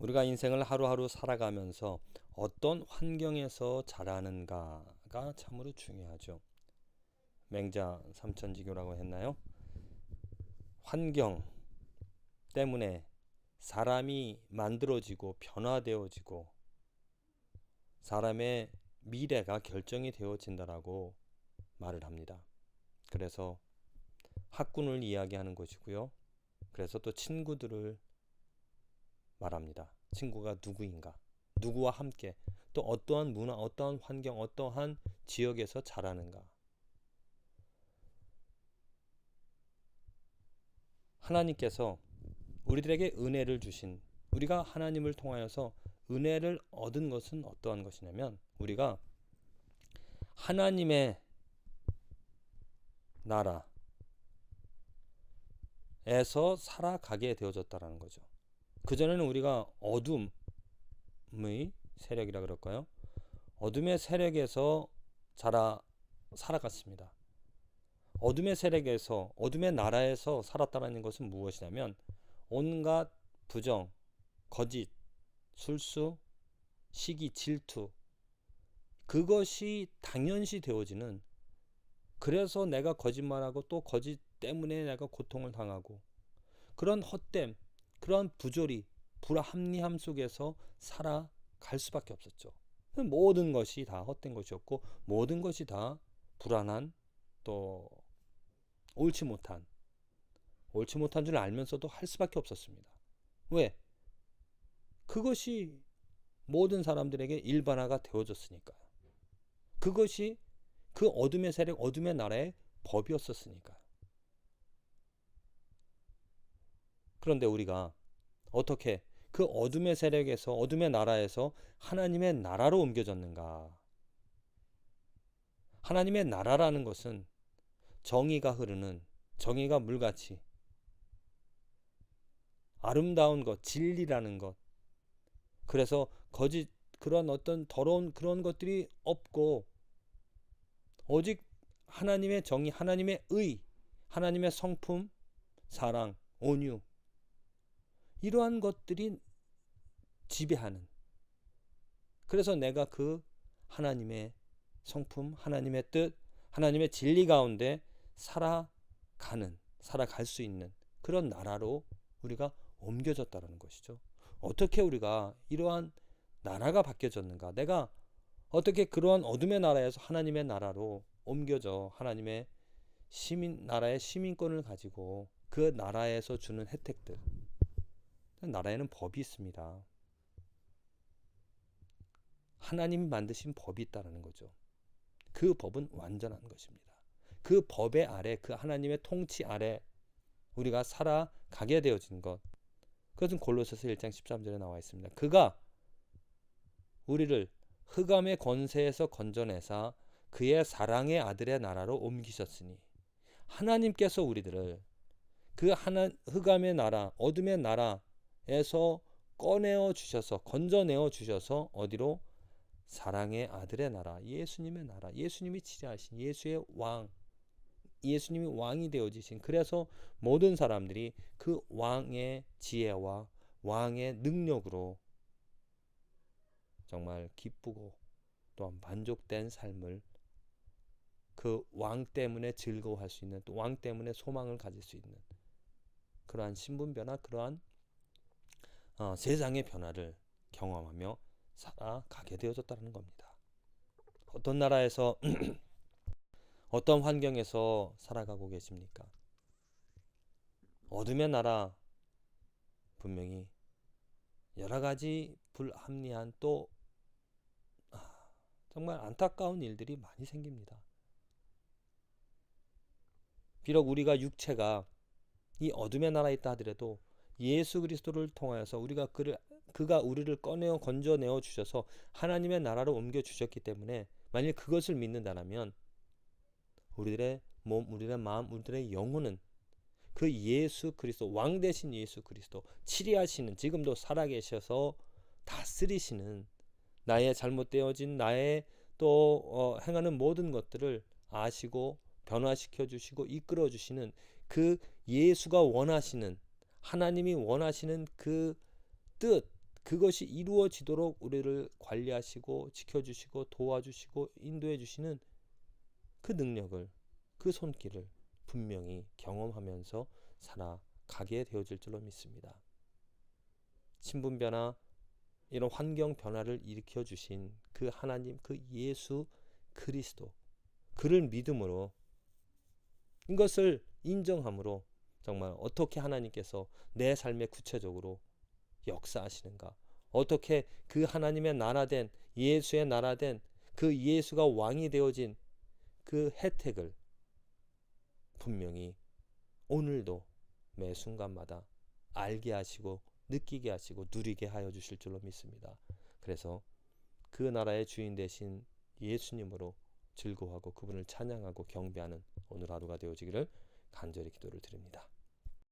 우리가 인생을 하루하루 살아가면서 어떤 환경에서 자라는가가 참으로 중요하죠. 맹자 삼천지교라고 했나요? 환경 때문에 사람이 만들어지고 변화되어지고 사람의 미래가 결정이 되어진다라고 말을 합니다. 그래서 학군을 이야기하는 것이고요. 그래서 또 친구들을 말합니다. 친구가 누구인가? 누구와 함께 또 어떠한 문화, 어떠한 환경, 어떠한 지역에서 자라는가? 하나님께서 우리들에게 은혜를 주신 우리가 하나님을 통하여서 은혜를 얻은 것은 어떠한 것이냐면 우리가 하나님의 나라에서 살아가게 되어졌다라는 거죠. 그전에는 우리가 어둠의 세력이라 그럴까요? 어둠의 세력에서 자라 살아갔습니다. 어둠의 세력에서 어둠의 나라에서 살았다는 것은 무엇이냐면 온갖 부정, 거짓, 술수, 시기, 질투 그것이 당연시 되어지는 그래서 내가 거짓말하고 또 거짓 때문에 내가 고통을 당하고 그런 헛됨, 그런 부조리, 불합리함 속에서 살아갈 수밖에 없었죠. 모든 것이 다 헛된 것이었고 모든 것이 다 불안한 또 옳지 못한 옳지 못한 줄 알면서도 할 수밖에 없었습니다. 왜? 그것이 모든 사람들에게 일반화가 되어졌으니까요. 그것이 그 어둠의 세력, 어둠의 나라의 법이었었으니까요. 그런데 우리가 어떻게 그 어둠의 세력에서 어둠의 나라에서 하나님의 나라로 옮겨졌는가? 하나님의 나라라는 것은 정의가 흐르는 정의가 물같이 아름다운 것, 진리라는 것. 그래서 거짓 그런 어떤 더러운 그런 것들이 없고 오직 하나님의 정의, 하나님의 의, 하나님의 성품, 사랑, 온유 이러한 것들이 지배하는 그래서 내가 그 하나님의 성품, 하나님의 뜻, 하나님의 진리 가운데 살아가는, 살아갈 수 있는 그런 나라로 우리가 옮겨졌다는 것이죠. 어떻게 우리가 이러한 나라가 바뀌어졌는가? 내가 어떻게 그러한 어둠의 나라에서 하나님의 나라로 옮겨져 하나님의 시민 나라의 시민권을 가지고 그 나라에서 주는 혜택들 나라에는 법이 있습니다. 하나님이 만드신 법이 있다라는 거죠. 그 법은 완전한 것입니다. 그 법의 아래, 그 하나님의 통치 아래 우리가 살아가게 되어진 것. 그것은 골로새서 1장 13절에 나와 있습니다. 그가 우리를 흑암의 권세에서 건져내사 그의 사랑의 아들의 나라로 옮기셨으니 하나님께서 우리들을 그 하나 흑암의 나라, 어둠의 나라 에서 꺼내어 주셔서 건져내어 주셔서 어디로? 사랑의 아들의 나라 예수님의 나라 예수님이 치리하신 예수의 왕 예수님이 왕이 되어지신 그래서 모든 사람들이 그 왕의 지혜와 왕의 능력으로 정말 기쁘고 또한 만족된 삶을 그 왕 때문에 즐거워할 수 있는 또 왕 때문에 소망을 가질 수 있는 그러한 신분 변화 그러한 어, 세상의 변화를 경험하며 살아가게 되어졌다는 겁니다. 어떤 나라에서 어떤 환경에서 살아가고 계십니까? 어둠의 나라 분명히 여러 가지 불합리한 또 아, 정말 안타까운 일들이 많이 생깁니다. 비록 우리가 육체가 이 어둠의 나라에 있다 하더라도 예수 그리스도를 통하여서 우리가 그를 그가 우리를 꺼내어 건져내어 주셔서 하나님의 나라로 옮겨 주셨기 때문에 만일 그것을 믿는다면 우리들의 몸, 우리들의 마음, 우리들의 영혼은 그 예수 그리스도 왕 대신 예수 그리스도 치리하시는 지금도 살아 계셔서 다스리시는 나의 잘못되어진 나의 또 어, 행하는 모든 것들을 아시고 변화시켜 주시고 이끌어 주시는 그 예수가 원하시는 하나님이 원하시는 그 뜻, 그것이 이루어지도록 우리를 관리하시고 지켜주시고 도와주시고 인도해 주시는 그 능력을 그 손길을 분명히 경험하면서 살아가게 되어질 줄로 믿습니다. 신분 변화 이런 환경 변화를 일으켜 주신 그 하나님 그 예수 그리스도 그를 믿음으로 이것을 인정함으로 정말 어떻게 하나님께서 내 삶에 구체적으로 역사하시는가 어떻게 그 하나님의 나라된 예수의 나라된 그 예수가 왕이 되어진 그 혜택을 분명히 오늘도 매 순간마다 알게 하시고 느끼게 하시고 누리게 하여 주실 줄로 믿습니다. 그래서 그 나라의 주인 되신 예수님으로 즐거워하고 그분을 찬양하고 경배하는 오늘 하루가 되어지기를 간절히 기도를 드립니다.